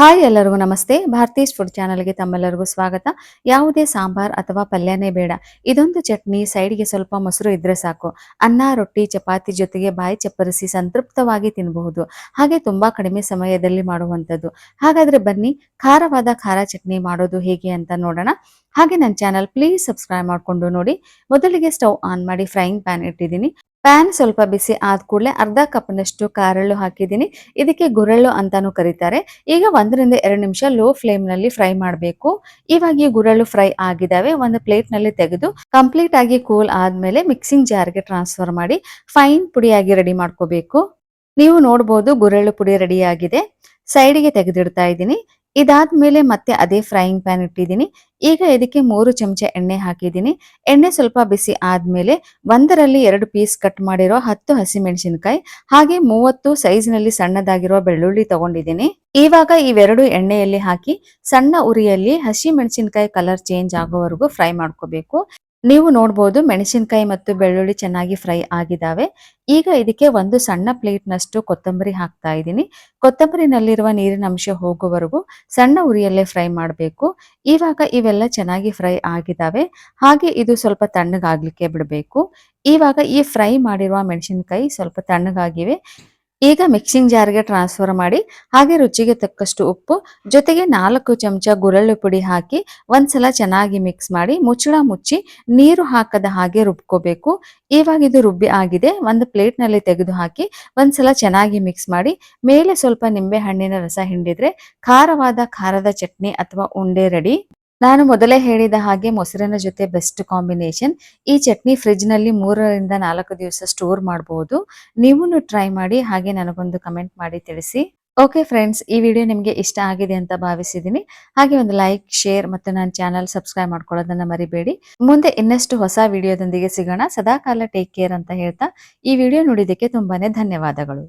Hi ಎಲ್ಲರಿಗೂ ನಮಸ್ತೆ. ಭಾರತೀಸ್ food ಚಾನಲ್ಗೆ ತಮ್ಮೆಲ್ಲರಿಗೂ ಸ್ವಾಗತ. ಯಾವುದೇ ಸಾಂಬಾರ್ ಅಥವಾ ಪಲ್ಯನೇ ಬೇಡ. ಇದೊಂದು ಚಟ್ನಿ, ಸೈಡ್ಗೆ ಸ್ವಲ್ಪ ಮೊಸರು ಇದ್ರೆ ಸಾಕು. ಅನ್ನ, ರೊಟ್ಟಿ, ಚಪಾತಿ ಜೊತೆಗೆ ಬಾಯಿ ಚಪ್ಪರಿಸಿ ಸಂತೃಪ್ತವಾಗಿ ತಿನ್ನಬಹುದು ಹಾಗೆ ತುಂಬಾ ಕಡಿಮೆ ಸಮಯದಲ್ಲಿ ಮಾಡುವಂಥದ್ದು. ಹಾಗಾದ್ರೆ ಬನ್ನಿ, ಖಾರವಾದ ಖಾರ ಚಟ್ನಿ ಮಾಡೋದು ಹೇಗೆ ಅಂತ ನೋಡೋಣ. ಹಾಗೆ ನನ್ನ ಚಾನಲ್ ಪ್ಲೀಸ್ ಸಬ್ಸ್ಕ್ರೈಬ್ ಮಾಡ್ಕೊಂಡು ನೋಡಿ. ಮೊದಲಿಗೆ ಸ್ಟವ್ ಆನ್ ಮಾಡಿ ಫ್ರೈಯಿಂಗ್ ಪ್ಯಾನ್ ಇಟ್ಟಿದ್ದೀನಿ. ಪ್ಯಾನ್ ಸ್ವಲ್ಪ ಬಿಸಿ ಆದ ಕೂಡಲೇ ಅರ್ಧ ಕಪ್ನಷ್ಟು ಕಾರಳ್ಳು ಹಾಕಿದ್ದೀನಿ. ಇದಕ್ಕೆ ಗುರಳ್ಳು ಅಂತಾನೂ ಕರೀತಾರೆ. ಈಗ ಒಂದರಿಂದ ಎರಡು ನಿಮಿಷ ಲೋ ಫ್ಲೇಮ್ನಲ್ಲಿ ಫ್ರೈ ಮಾಡಬೇಕು. ಇವಾಗ ಈ ಗುರಳ್ಳು ಫ್ರೈ ಆಗಿದಾವೆ. ಒಂದು ಪ್ಲೇಟ್ನಲ್ಲಿ ತೆಗೆದು ಕಂಪ್ಲೀಟ್ ಆಗಿ ಕೂಲ್ ಆದ್ಮೇಲೆ ಮಿಕ್ಸಿಂಗ್ ಜಾರ್ಗೆ ಟ್ರಾನ್ಸ್ಫರ್ ಮಾಡಿ ಫೈನ್ ಪುಡಿಯಾಗಿ ರೆಡಿ ಮಾಡ್ಕೋಬೇಕು. ನೀವು ನೋಡ್ಬೋದು ಗುರಳ್ಳು ಪುಡಿ ರೆಡಿ ಆಗಿದೆ. ಸೈಡಿಗೆ ತೆಗೆದಿಡ್ತಾ ಇದ್ದೀನಿ. ಇದಾದ್ಮೇಲೆ ಮತ್ತೆ ಅದೇ ಫ್ರೈಯಿಂಗ್ ಪ್ಯಾನ್ ಇಟ್ಟಿದ್ದೀನಿ. ಈಗ ಇದಕ್ಕೆ ಮೂರು ಚಮಚ ಎಣ್ಣೆ ಹಾಕಿದ್ದೀನಿ. ಎಣ್ಣೆ ಸ್ವಲ್ಪ ಬಿಸಿ ಆದ್ಮೇಲೆ ಒಂದರಲ್ಲಿ ಎರಡು ಪೀಸ್ ಕಟ್ ಮಾಡಿರೋ ಹತ್ತು ಹಸಿಮೆಣಸಿನಕಾಯಿ, ಹಾಗೆ ಮೂವತ್ತು ಸೈಜ್ನಲ್ಲಿ ಸಣ್ಣದಾಗಿರೋ ಬೆಳ್ಳುಳ್ಳಿ ತಗೊಂಡಿದ್ದೀನಿ. ಇವಾಗ ಇವೆರಡು ಎಣ್ಣೆಯಲ್ಲಿ ಹಾಕಿ ಸಣ್ಣ ಉರಿಯಲ್ಲಿ ಹಸಿ ಮೆಣಸಿನಕಾಯಿ ಕಲರ್ ಚೇಂಜ್ ಆಗೋವರೆಗೂ ಫ್ರೈ ಮಾಡ್ಕೋಬೇಕು. ನೀವು ನೋಡ್ಬೋದು ಮೆಣಸಿನಕಾಯಿ ಮತ್ತು ಬೆಳ್ಳುಳ್ಳಿ ಚೆನ್ನಾಗಿ ಫ್ರೈ ಆಗಿದಾವೆ. ಈಗ ಇದಕ್ಕೆ ಒಂದು ಸಣ್ಣ ಪ್ಲೇಟ್ನಷ್ಟು ಕೊತ್ತಂಬರಿ ಹಾಕ್ತಾ ಇದ್ದೀನಿ. ಕೊತ್ತಂಬರಿನಲ್ಲಿರುವ ನೀರಿನ ಅಂಶ ಹೋಗುವವರೆಗೂ ಸಣ್ಣ ಉರಿಯಲ್ಲೇ ಫ್ರೈ ಮಾಡಬೇಕು. ಇವಾಗ ಇವೆಲ್ಲ ಚೆನ್ನಾಗಿ ಫ್ರೈ ಆಗಿದ್ದಾವೆ ಹಾಗೆ ಇದು ಸ್ವಲ್ಪ ತಣ್ಣಗಾಗ್ಲಿಕ್ಕೆ ಬಿಡಬೇಕು. ಇವಾಗ ಈ ಫ್ರೈ ಮಾಡಿರುವ ಮೆಣಸಿನಕಾಯಿ ಸ್ವಲ್ಪ ತಣ್ಣಗಾಗಿವೆ. ಈಗ ಮಿಕ್ಸಿಂಗ್ ಜಾರ್ಗೆ ಟ್ರಾನ್ಸ್ಫರ್ ಮಾಡಿ, ಹಾಗೆ ರುಚಿಗೆ ತಕ್ಕಷ್ಟು ಉಪ್ಪು, ಜೊತೆಗೆ ನಾಲ್ಕು ಚಮಚ ಗುರಳ್ಳು ಪುಡಿ ಹಾಕಿ ಒಂದ್ಸಲ ಚೆನ್ನಾಗಿ ಮಿಕ್ಸ್ ಮಾಡಿ ಮುಚ್ಚಳ ಮುಚ್ಚಿ ನೀರು ಹಾಕದ ಹಾಗೆ ರುಬ್ಕೋಬೇಕು. ಇವಾಗ ಇದು ರುಬ್ಬಿ ಆಗಿದೆ, ಒಂದು ಪ್ಲೇಟ್ನಲ್ಲಿ ತೆಗೆದು ಹಾಕಿ ಒಂದ್ಸಲ ಚೆನ್ನಾಗಿ ಮಿಕ್ಸ್ ಮಾಡಿ, ಮೇಲೆ ಸ್ವಲ್ಪ ನಿಂಬೆ ಹಣ್ಣಿನ ರಸ ಹಿಂಡಿದ್ರೆ ಖಾರವಾದ ಖಾರದ ಚಟ್ನಿ ಅಥವಾ ಉಂಡೆ ರೆಡಿ ನಾನು ಮೊದಲೇ ಹೇಳಿದ ಹಾಗೆ ಮೊಸರಿನ ಜೊತೆ ಬೆಸ್ಟ್ ಕಾಂಬಿನೇಷನ್ ಈ ಚಟ್ನಿ ಫ್ರಿಜ್ನಲ್ಲಿ ಮೂರರಿಂದ ನಾಲ್ಕು ದಿವಸ ಸ್ಟೋರ್ ಮಾಡಬಹುದು ನೀವು ಟ್ರೈ ಮಾಡಿ, ಹಾಗೆ ನನಗೊಂದು ಕಮೆಂಟ್ ಮಾಡಿ ತಿಳಿಸಿ. ಓಕೆ ಫ್ರೆಂಡ್ಸ್ ಈ ವಿಡಿಯೋ ನಿಮಗೆ ಇಷ್ಟ ಆಗಿದೆ ಅಂತ ಭಾವಿಸಿದ್ದೀನಿ. ಹಾಗೆ ಒಂದು ಲೈಕ್ ಶೇರ್ ಮತ್ತು ನನ್ನ ಚಾನಲ್ ಸಬ್ಸ್ಕ್ರೈಬ್ ಮಾಡ್ಕೊಳ್ಳೋದನ್ನ ಮರಿಬೇಡಿ. ಮುಂದೆ ಇನ್ನಷ್ಟು ಹೊಸ ವಿಡಿಯೋದೊಂದಿಗೆ ಸಿಗೋಣ. ಸದಾಕಾಲ ಟೇಕ್ ಕೇರ್ ಅಂತ ಹೇಳ್ತಾ ಈ ವಿಡಿಯೋ ನೋಡಿದ್ದಕ್ಕೆ ತುಂಬಾನೇ ಧನ್ಯವಾದಗಳು.